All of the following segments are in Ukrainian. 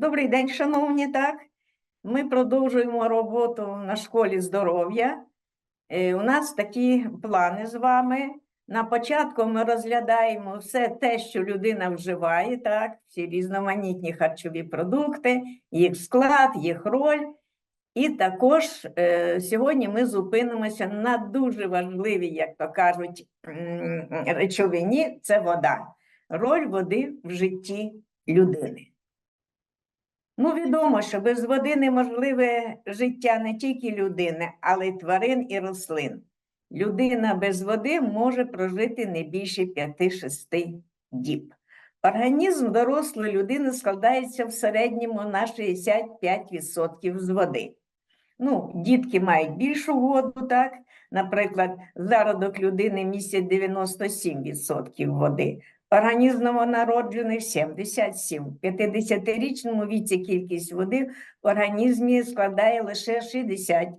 Добрий день, шановні. Так, ми продовжуємо роботу на школі здоров'я. Е, У нас такі плани з вами. На початку ми розглядаємо все те, що людина вживає, так, всі різноманітні харчові продукти, їх склад, їх роль. І також е, сьогодні ми зупинимося на дуже важливій, як то кажуть, речовині це вода. Роль води в житті людини. Ну, відомо, що без води неможливе життя не тільки людини, але й тварин і рослин. Людина без води може прожити не більше 5-6 діб. Організм дорослої людини складається в середньому на 65% з води. Ну, дітки мають більшу воду, так? Наприклад, зародок людини містить 97% води, Організм новонароджених 77. В 50-річному віці кількість води в організмі складає лише 60%.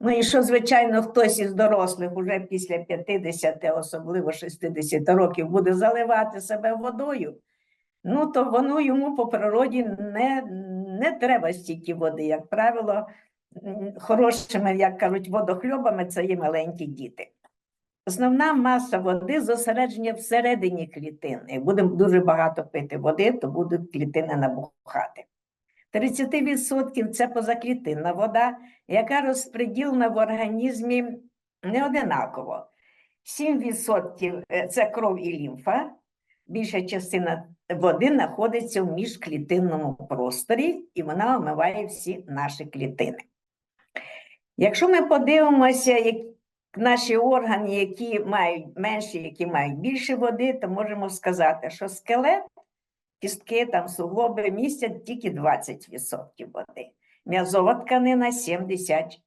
Ну і що, звичайно, хтось із дорослих уже після 50, особливо 60 років, буде заливати себе водою, ну то воно йому по природі не, не треба стільки води. Як правило, хорошими, як кажуть, водохльобами це є маленькі діти. Основна маса води зосередження всередині клітин. Як будемо дуже багато пити води, то будуть клітини набухати. 30% це позаклітинна вода, яка розподілена в організмі неодинаково. 7% е, це кров і лімфа. Більша частина води знаходиться в міжклітинному просторі, і вона омиває всі наші клітини. Якщо ми подивимося, наші органи, які мають менше, які мають більше води, то можемо сказати, що скелет, кістки, там, суглоби містять тільки 20% води. М'язова тканина 76%.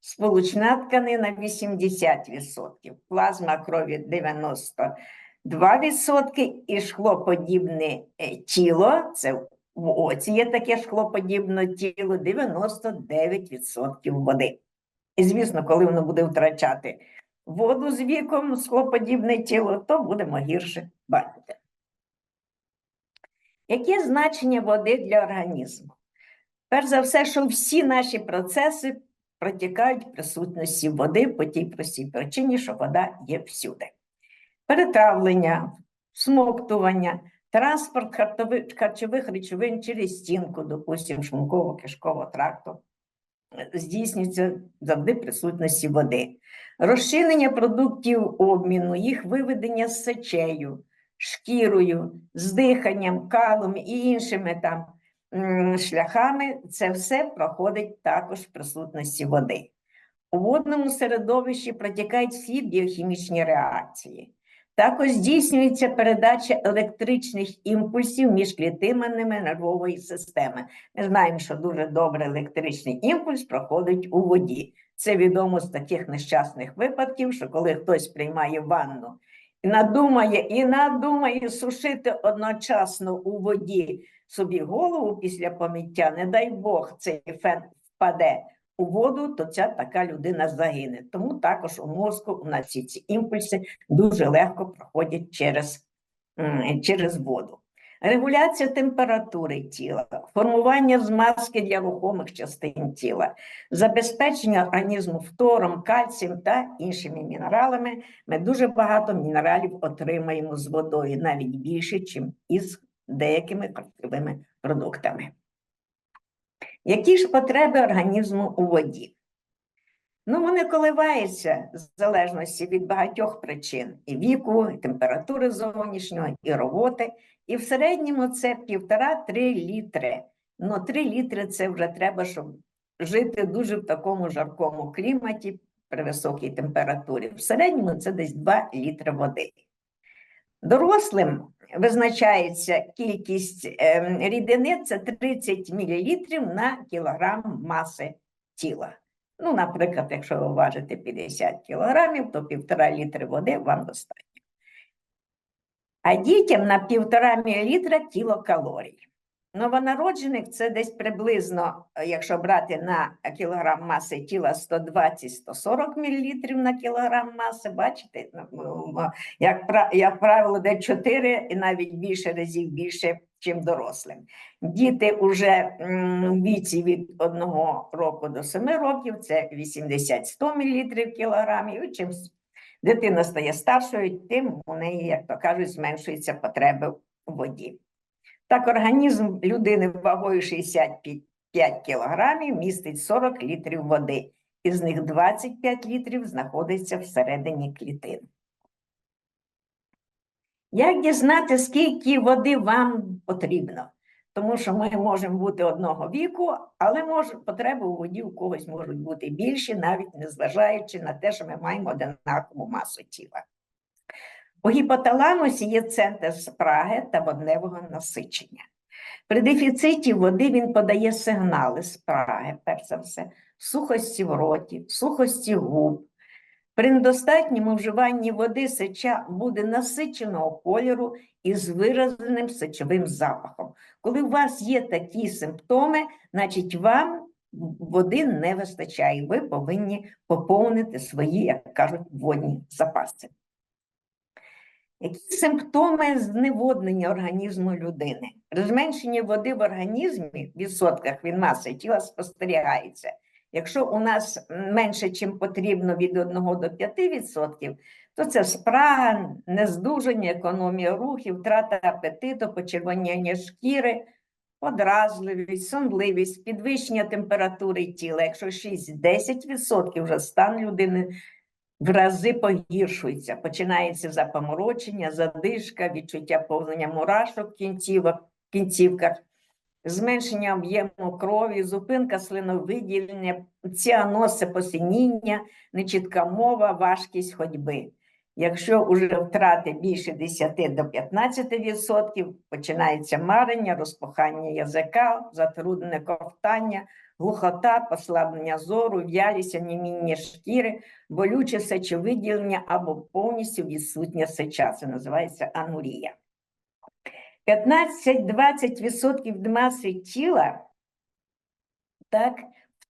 Сполучна тканина 80%, плазма крові 92% і шклоподібне е, тіло, це в оці є таке шклоподібне тіло, 99% води. І, звісно, коли воно буде втрачати воду з віком, склоподібне тіло, то будемо гірше бачити. Яке значення води для організму? Перш за все, що всі наші процеси протікають в присутності води по тій простій причині, що вода є всюди. Перетравлення, смоктування, транспорт харчових речовин через стінку, допустимо, шлунково-кишкового тракту, е, здійснюється завжди присутності води. Розчинення продуктів обміну, їх виведення з сечею, шкірою, з диханням, калом і іншими там шляхами, це все проходить також в присутності води. У водному середовищі протікають всі біохімічні реакції. Також здійснюється передача електричних імпульсів між клітинами нервової системи. Ми знаємо, що дуже добре електричний імпульс проходить у воді. Це відомо з таких нещасних випадків, що коли хтось приймає ванну і надумає, і надумає сушити одночасно у воді собі голову після помиття, не дай Бог, цей фен впаде у воду, то ця така людина загине. Тому також у мозку у нас ці, ці імпульси дуже легко проходять через, через воду. Регуляція температури тіла, формування змазки для рухомих частин тіла, забезпечення організму фтором, кальцієм та іншими мінералами. Ми дуже багато мінералів отримаємо з водою, навіть більше, ніж із деякими харчовими продуктами. Які ж потреби організму у воді? Ну, вони коливаються в залежності від багатьох причин: і віку, і температури зовнішнього, і роботи. І в середньому це півтора-три літри. Ну, три літри це вже треба, щоб жити дуже в такому жаркому кліматі при високій температурі. В середньому це десь 2 літри води. Дорослим визначається кількість ем, рідини це 30 мл на кілограм маси тіла. Ну, наприклад, якщо ви важите 50 кілограмів, то півтора літри води вам достатньо. А дітям на півтора мілілітра кілокалорій. Новонароджених це десь приблизно, е, якщо брати на кілограм маси тіла 120-140 мл на кілограм маси, бачите, Ну, як, як правило, де 4 і навіть більше разів більше, ніж дорослим. Діти вже в віці від 1 року до 7 років це 80-100 мл кілограмів. І чим дитина стає старшою, тим у неї, як то кажуть, зменшуються потреби у воді. Так, організм людини вагою 65 кілограмів містить 40 літрів води, із них 25 літрів знаходиться всередині клітин. Як дізнати, скільки води вам потрібно? Тому що ми можемо бути одного віку, але може, потреби у воді у когось можуть бути більші, навіть незважаючи на те, що ми маємо однакову масу тіла. У гіпоталамусі є центр спраги та водневого насичення. При дефіциті води він подає сигнали спраги, перш за все, сухості в роті, сухості губ. При недостатньому вживанні води сеча буде насиченого кольору із вираженим сечовим запахом. Коли у вас є такі симптоми, значить вам води не вистачає. Ви повинні поповнити свої, як кажуть, водні запаси. Які симптоми зневоднення організму людини? При зменшенні води в організмі в відсотках від маси тіла спостерігається. Якщо у нас менше, чим потрібно від 1 до 5 відсотків, то це спрага, нездужання, економія рухів, втрата апетиту, почервоніння шкіри, подразливість, сонливість, підвищення температури тіла. Якщо 6-10% вже стан людини в рази погіршується. Починається запоморочення, задишка, відчуття повнення мурашок в кінцівках, кінцівках, зменшення об'єму крові, зупинка слиновиділення, ціаноз – посиніння, нечітка мова, важкість ходьби. Якщо уже втрати більше 10 до 15%, починається марення, розпухання язика, затруднене ковтання, глухота, послаблення зору, в'ялість, анеміння шкіри, болюче сечовиділення або повністю відсутня сеча. Це називається анурія. 15-20% маси тіла так,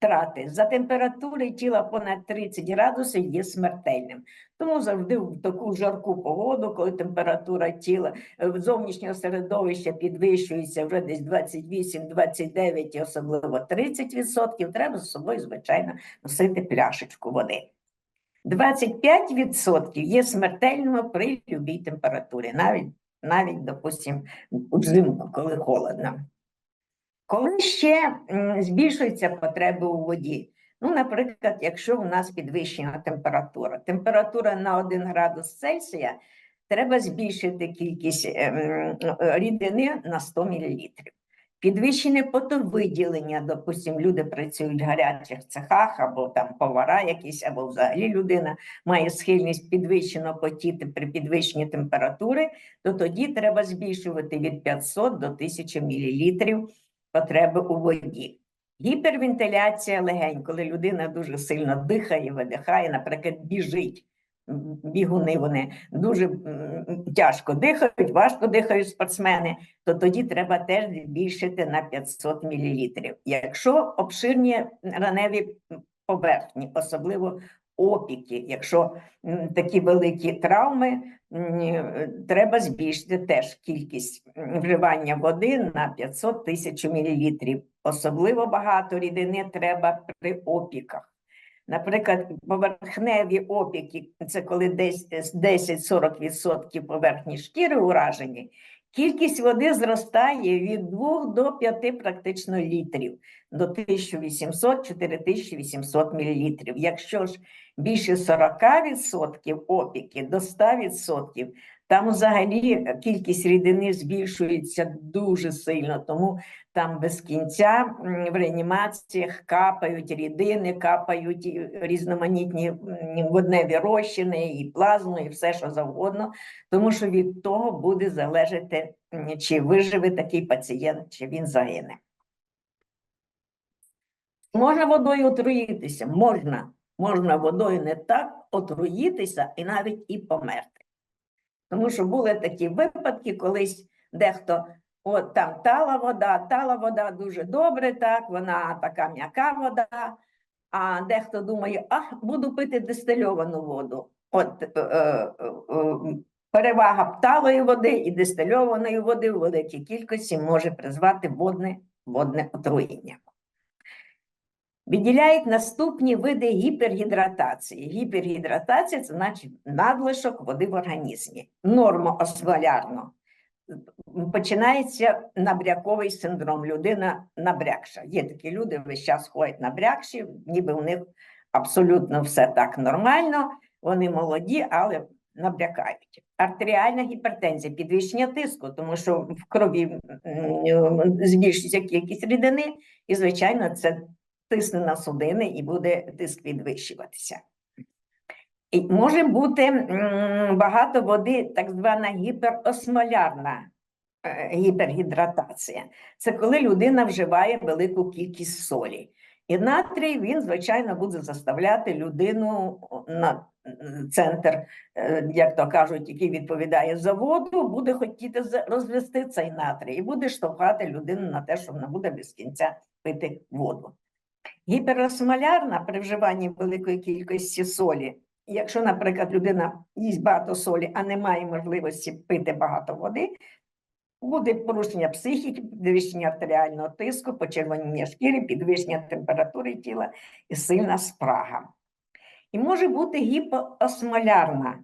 втрати за температури тіла понад 30 градусів є смертельним. Тому завжди в таку жарку погоду, коли температура тіла е, зовнішнього середовища підвищується вже десь 28-29 і особливо 30%, треба з собою, звичайно, носити пляшечку води. 25% є смертельними при любій температурі, навіть, навіть, допустимо, взимку, коли холодно. Коли ще збільшуються потреби у воді? Ну, наприклад, якщо у нас підвищена температура, температура на 1 градус Цельсія, треба збільшити кількість е, рідини на 100 мл. Підвищене потовиділення, допустимо, люди працюють в гарячих цехах, або там повара якісь, або взагалі людина має схильність підвищено потіти при підвищенні температури, то тоді треба збільшувати від 500 до 1000 мл потреби у воді. Гіпервентиляція легень, коли людина дуже сильно дихає, видихає, наприклад, біжить. Бігуни вони дуже тяжко дихають, важко дихають спортсмени, то тоді треба теж збільшити на 500 мл. Якщо обширні раневі поверхні, особливо опіки, якщо такі великі травми, е, треба збільшити теж кількість вживання води на 500 тисяч мл. Особливо багато рідини треба при опіках. Наприклад, поверхневі опіки це коли десь е, 10-40% поверхні шкіри уражені. Кількість води зростає від 2 до 5 практично літрів до 1800-4800 мл. Якщо ж більше 40% опіки до 100%, там взагалі кількість рідини збільшується дуже сильно, тому там без кінця в реанімаціях капають рідини, капають різноманітні водневі розчини, і плазму, і все, що завгодно, тому що від того буде залежати, чи виживе такий пацієнт, чи він загине. Можна водою отруїтися? Можна. Можна водою не так отруїтися і навіть і померти. Тому що були такі випадки, колись дехто От там тала вода, тала вода дуже добре, так, вона така м'яка вода. А дехто думає, а буду пити дистильовану воду. От е, е, е, перевага пталої води і дистильованої води в великій кількості може призвати водне, водне отруєння. Виділяють наступні види гіпергідратації. Гіпергідратація це значить надлишок води в організмі. Нормоосмолярно. Починається набряковий синдром. Людина набрякша. Є такі люди, весь час ходять набрякші, ніби у них абсолютно все так нормально, вони молоді, але набрякають. Артеріальна гіпертензія, підвищення тиску, тому що в крові збільшується кількість рідини, і, звичайно, це тисне на судини і буде тиск підвищуватися. І може бути багато води, так звана гіперосмолярна е, гіпергідратація. Це коли людина вживає велику кількість солі. І натрій він, звичайно, буде заставляти людину на центр, е, як то кажуть, який відповідає за воду, буде хотіти розвести цей натрій і буде штовхати людину на те, що вона буде без кінця пити воду. Гіперосмолярна при вживанні великої кількості солі. Якщо, наприклад, людина їсть багато солі, а не має можливості пити багато води, буде порушення психіки, підвищення артеріального тиску, почервоніння шкіри, підвищення температури тіла і сильна спрага. І може бути гіпоосмолярна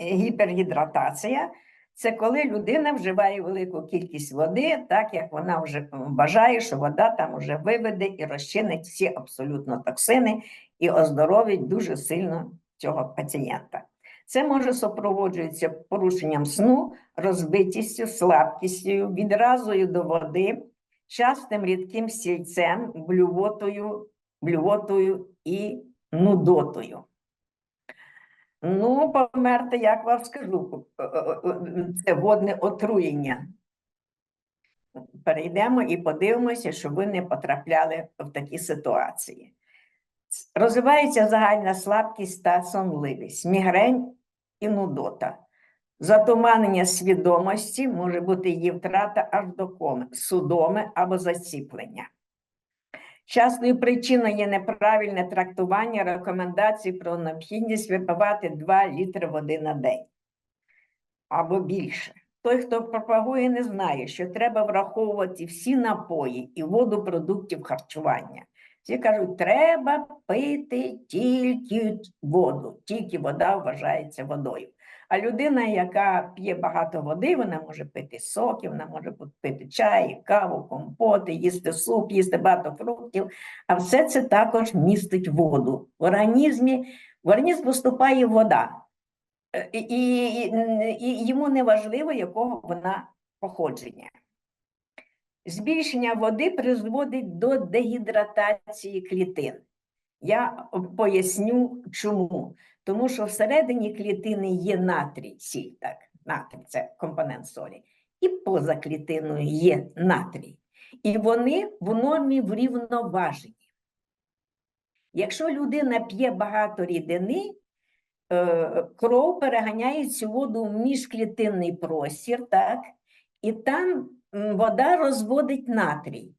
е, гіпергідратація. Це коли людина вживає велику кількість води, так як вона вже вважає, що вода там вже виведе і розчинить всі абсолютно токсини і оздоровить дуже сильно цього пацієнта. Це може супроводжуватися порушенням сну, розбитістю, слабкістю, відразою до води, частим рідким стільцем, блювотою, блювотою і нудотою. Ну, померти, як вам скажу, е, е, е, це водне отруєння. Перейдемо і подивимося, щоб ви не потрапляли в такі ситуації. Розвивається загальна слабкість та сонливість, мігрень і нудота. Затуманення свідомості може бути її втрата аж до коми, судоми або заціплення. Частою причиною є неправильне трактування рекомендацій про необхідність випивати 2 літри води на день або більше. Той, хто пропагує, не знає, що треба враховувати всі напої і воду продуктів харчування. Всі кажуть, треба пити тільки воду, тільки вода вважається водою. А людина, яка п'є багато води, вона може пити соки, вона може пити чай, каву, компоти, їсти суп, їсти багато фруктів. А все це також містить воду. В організмі в організм поступає вода, Е, і, і, і йому не важливо, якого вона походження. Збільшення води призводить до дегідратації клітин. Я поясню чому. Тому що всередині клітини є натрій, сіль, так, натрій це компонент солі, і поза клітиною є натрій. І вони в нормі врівноважені. Якщо людина п'є багато рідини, е, кров переганяє цю воду в міжклітинний простір, так, і там вода розводить натрій.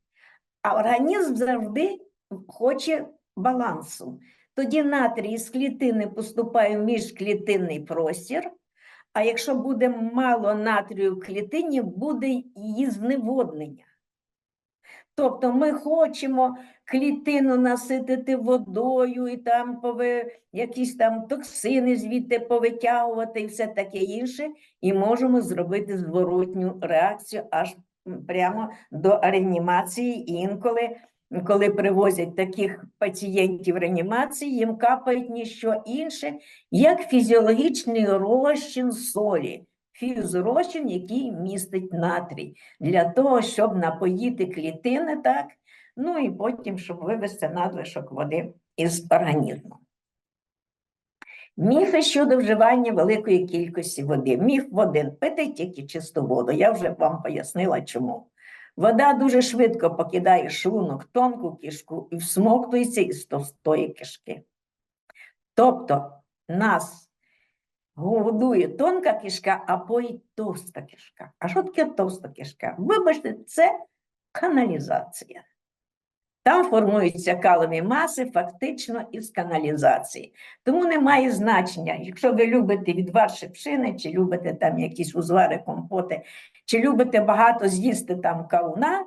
А організм завжди хоче балансу. Тоді натрій з клітини поступає в міжклітинний простір, а якщо буде мало натрію в клітині, буде її зневоднення. Тобто ми хочемо клітину наситити водою і там пови, якісь там токсини звідти повитягувати і все таке інше, і можемо зробити зворотню реакцію аж прямо до реанімації. Інколи, коли привозять таких пацієнтів реанімації, їм капають ніщо інше, як фізіологічний розчин солі. Фізрозчин, який містить натрій, для того, щоб напоїти клітини, так, ну і потім, щоб вивести надлишок води із організму. Міфи щодо вживання великої кількості води. Міф один пити тільки чисту воду. Я вже вам пояснила, чому. Вода дуже швидко покидає шлунок, тонку кишку і всмоктується із товстої кишки. Тобто, нас годує тонка кишка, а поїть товста кишка. А що таке товста кишка? Вибачте, це каналізація. Там формуються калові маси фактично із каналізації. Тому немає значення, якщо ви любите відвар шипшини, чи любите там якісь узвари, компоти, чи любите багато з'їсти там кауна,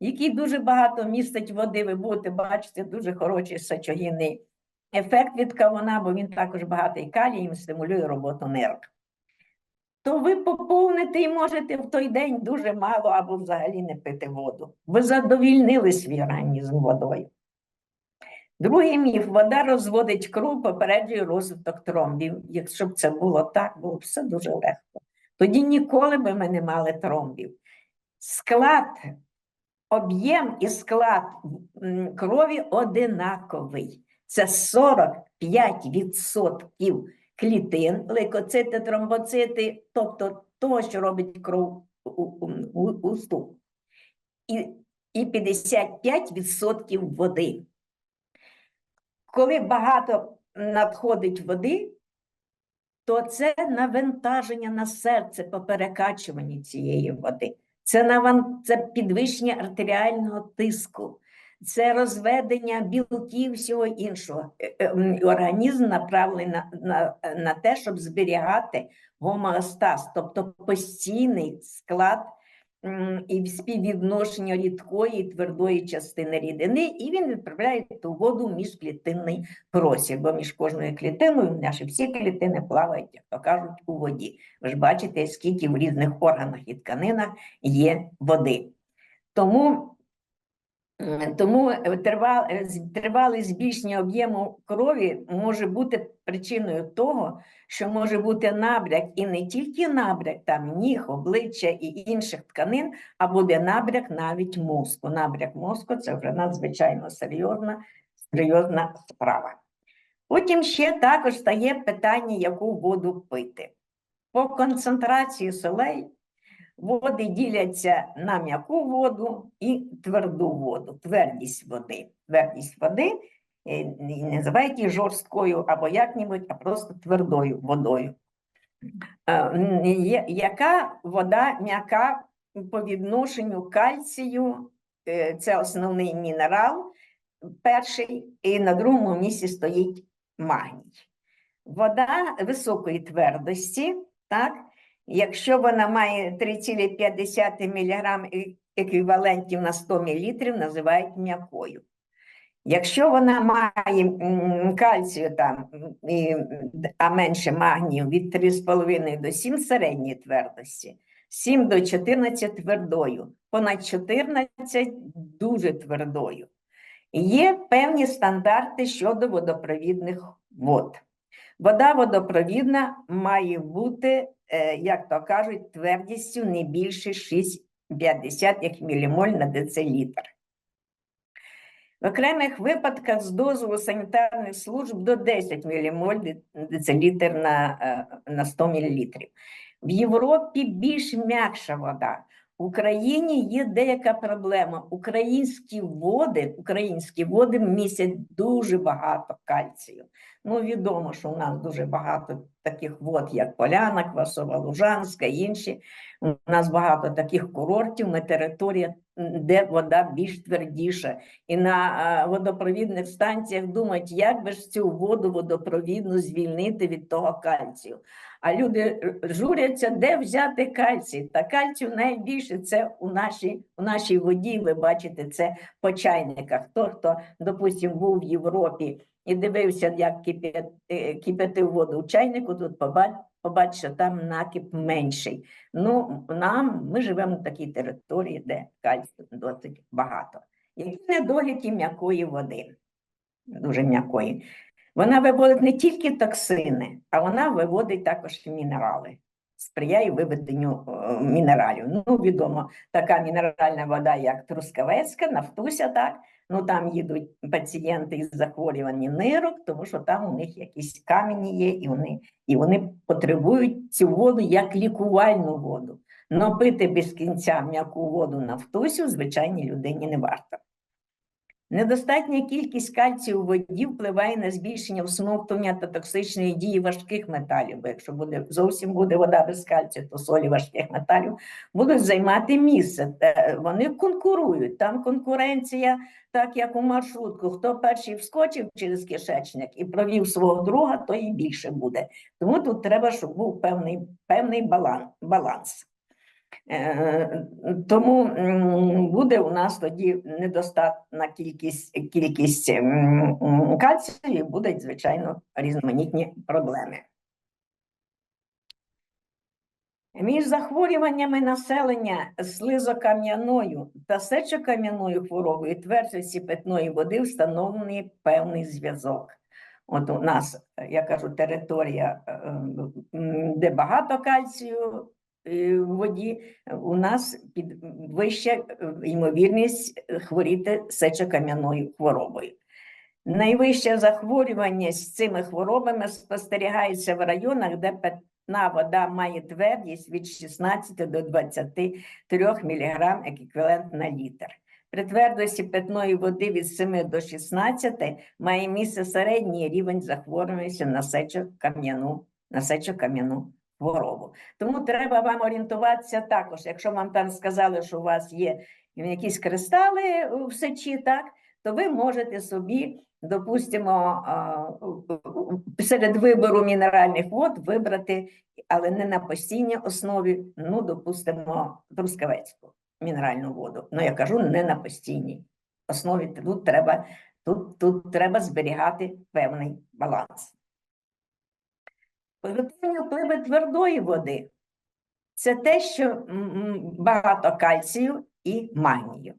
який дуже багато містить води, ви будете бачити дуже хороший сечогінний ефект від кавуна, бо він також багатий калієм, стимулює роботу нерв. То ви поповните і можете в той день дуже мало або взагалі не пити воду. Ви задовільнили свій організм водою. Другий міф: вода розводить кров, попереджує розвиток тромбів. Якщо б це було так, було б все дуже легко. Тоді ніколи би ми не мали тромбів. Склад, об'єм і склад крові одинаковий. Це 45% клітин, лейкоцити, тромбоцити, тобто того, що робить кров у, у, у. І, і 55% води. Коли багато надходить води, то це навантаження на серце по перекачуванні цієї води. Це, наван... це підвищення артеріального тиску, це розведення білків всього іншого. Е, е, Організм направлений на, на, на те, щоб зберігати гомеостаз, тобто постійний склад і співвідношення рідкої і твердої частини рідини, і він відправляє ту воду в міжклітинний простір, бо між кожною клітиною наші всі клітини плавають, як то кажуть, у воді. Ви ж бачите, скільки в різних органах і тканинах є води. Тому, тому е, тривале, збільшення об'єму крові може бути причиною того, що може бути набряк, і не тільки набряк, там ніг, обличчя і інших тканин, а буде набряк навіть мозку. Набряк мозку це вже надзвичайно серйозна, серйозна справа. Потім ще також стає питання, яку воду пити. По концентрації солей води діляться на м'яку воду і тверду воду, твердість води. Твердість води е, і називають її жорсткою або як-небудь, а просто твердою водою. Е, Яка вода м'яка по відношенню кальцію, е, це основний мінерал, перший, і на другому місці стоїть магній. Вода високої твердості, так? Якщо вона має 3,5 мг еквівалентів на 100 мл, називають м'якою. Якщо вона має кальцію там, а менше магнію від 3,5 до 7 середньої твердості, 7 до 14 твердою, понад 14 дуже твердою. Є певні стандарти щодо водопровідних вод. Вода водопровідна має бути, е, як то кажуть, твердістю не більше 6,5 мілімоль на децилітр. В окремих випадках з дозволу санітарних служб до 10 мілімоль децилітр на, е, на 100 мл. В Європі більш м'якша вода. В Україні є деяка проблема. Українські води, українські води містять дуже багато кальцію. Ну, відомо, що у нас дуже багато таких вод, як Поляна, Квасова, Лужанська, інші. У нас багато таких курортів, ми територія, де вода більш твердіша. І на водопровідних станціях думають, як би ж цю воду водопровідну звільнити від того кальцію. А люди е, журяться, де взяти кальцій. Та кальцію найбільше це у нашій, у нашій воді. Ви бачите, це по чайниках. Хто, хто, допустим, був в Європі і дивився, як е, кипятив воду в чайнику, тут побач, побач, що там накіп менший. Ну, нам, ми живемо на такій території, де кальцію досить багато. Які недоліки м'якої води? Дуже м'якої. Вона виводить не тільки токсини, а вона виводить також мінерали, сприяє виведенню е, мінералів. Ну, відомо, така мінеральна вода, як Трускавецька, Нафтуся, так. Ну там їдуть пацієнти із захворюванням нирок, тому що там у них якісь камені є, і вони, і вони потребують цю воду як лікувальну воду. Но пити без кінця м'яку воду Нафтусю звичайній людині не варто. Недостатня кількість кальцію у воді впливає на збільшення всмоктування та токсичної дії важких металів. Бо якщо буде зовсім буде вода без кальцію, то солі важких металів будуть займати місце. Вони конкурують. Там конкуренція, так як у маршрутку. Хто перший вскочив через кишечник і провів свого друга, то і більше буде. Тому тут треба, щоб був певний, певний баланс. Е, Тому буде у нас тоді недостатна кількість, кількість кальцію, і будуть, звичайно, різноманітні проблеми. Між захворюваннями населення слизокам'яною та сечокам'яною хворобою твердості питної води встановлений певний зв'язок. От у нас, я кажу, територія, е, де багато кальцію в воді, у нас під вища е, ймовірність хворіти сечокам'яною хворобою. Найвища захворюваність цими хворобами спостерігається в районах, де питна вода має твердість від 16 до 23 мг еквівалент на літр. При твердості питної води від 7 до 16 має місце середній рівень захворюваності на сечокам'яну на сечокам'яну хворобу. Тому треба вам орієнтуватися також. Якщо вам там сказали, що у вас є якісь кристали в сечі, так, то ви можете собі, допустимо, серед вибору мінеральних вод вибрати, але не на постійній основі, ну, допустимо, трускавецьку мінеральну воду. Ну, я кажу, не на постійній основі. Тут треба, тут, тут треба зберігати певний баланс. Позитивні впливи твердої води це те, що багато кальцію і магнію.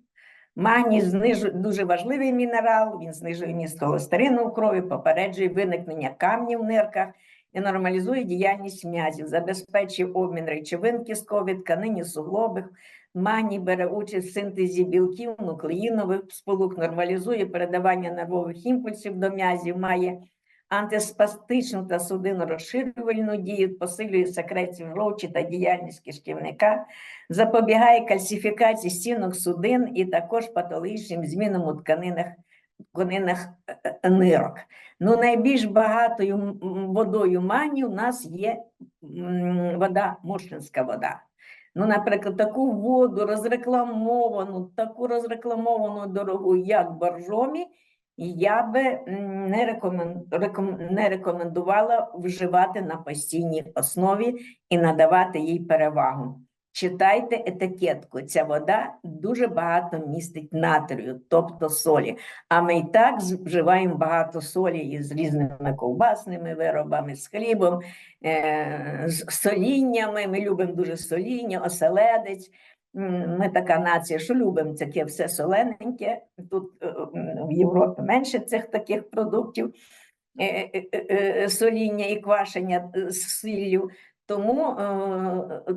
Магній знижує дуже важливий мінерал, він знижує міст холестерину у крові, попереджує виникнення камнів в нирках і нормалізує діяльність м'язів, забезпечує обмін речовин кісткові, тканині суглобих. Магній бере участь в синтезі білків, нуклеїнових сполук, нормалізує передавання нервових імпульсів до м'язів, має антиспастичну та судинно-розширювальну дію, посилює секрецію жовчі та діяльність кишківника, запобігає кальцифікації стінок судин і також патологічним змінам у тканинах, тканинах е, е, нирок. Ну, найбільш багатою водою мані у нас є вода, мушинська вода. Ну, наприклад, таку воду розрекламовану, таку розрекламовану дорогу, як боржомі, я би не, рекомен... реком- не рекомендувала вживати на постійній основі і надавати їй перевагу. Читайте етикетку. Ця вода дуже багато містить натрію, тобто солі. А ми і так вживаємо багато солі із різними ковбасними виробами, з хлібом, е, з соліннями. Ми любимо дуже соління, оселедець. Ми така нація, що любимо таке все солененьке. Тут е, в Європі менше цих таких продуктів е, е, соління і квашення з сіллю. Тому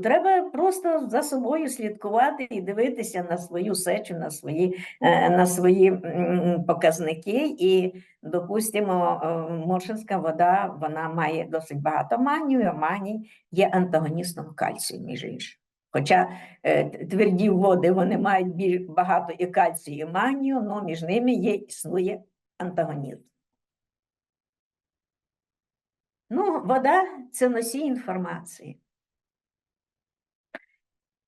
треба просто за собою слідкувати і дивитися на свою сечу, на свої, на свої показники. І, допустимо, моршинська вода вона має досить багато магнію, а магній є антагоністом кальцію, між іншим. Хоча е, тверді води вони мають більш багато і кальцію, і магнію, але між ними є, існує антагонізм. Ну, вода це носій інформації.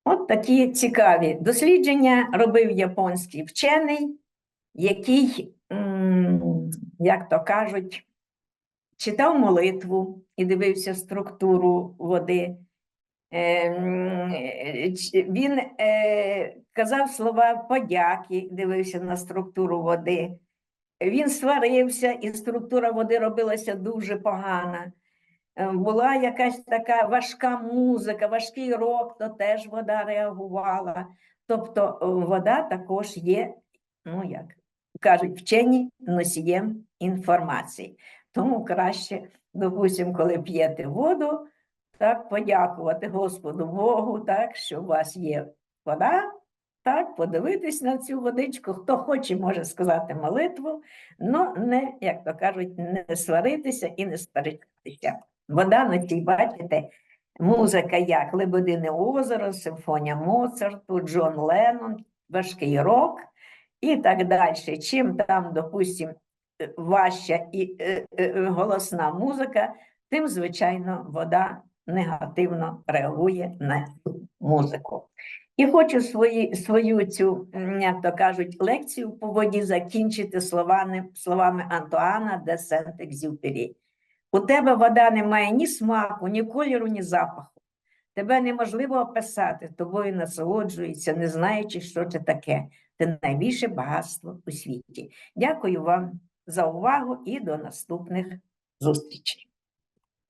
От такі цікаві дослідження робив японський вчений, який, як то кажуть, читав молитву і дивився структуру води. Ем, е, Він е, казав слова подяки, дивився на структуру води. Він сварився, і структура води робилася дуже погана. Е, Була якась така важка музика, важкий рок, то теж вода реагувала. Тобто вода також є, ну як кажуть вчені, носієм інформації. Тому краще, допустимо, коли п'єте воду, так подякувати Господу Богу, так, що у вас є вода, так, подивитись на цю водичку. Хто хоче, може сказати молитву, але не, як то кажуть, не сваритися і не сперечатися. Вода на тій, бачите, музика як Лебедине озеро, симфонія Моцарту, Джон Леннон, важкий рок. і так далі. Чим там, допустим, е, важча і е, е, голосна музика, тим, звичайно, вода негативно реагує на цю музику. І хочу свої, свою цю, як то кажуть, лекцію по воді закінчити словами, словами Антуана де Сент-Екзюпері. У тебе вода не має ні смаку, ні кольору, ні запаху. Тебе неможливо описати, тобою насолоджується, не знаючи, що це таке. Це найбільше багатство у світі. Дякую вам за увагу і до наступних зустрічей.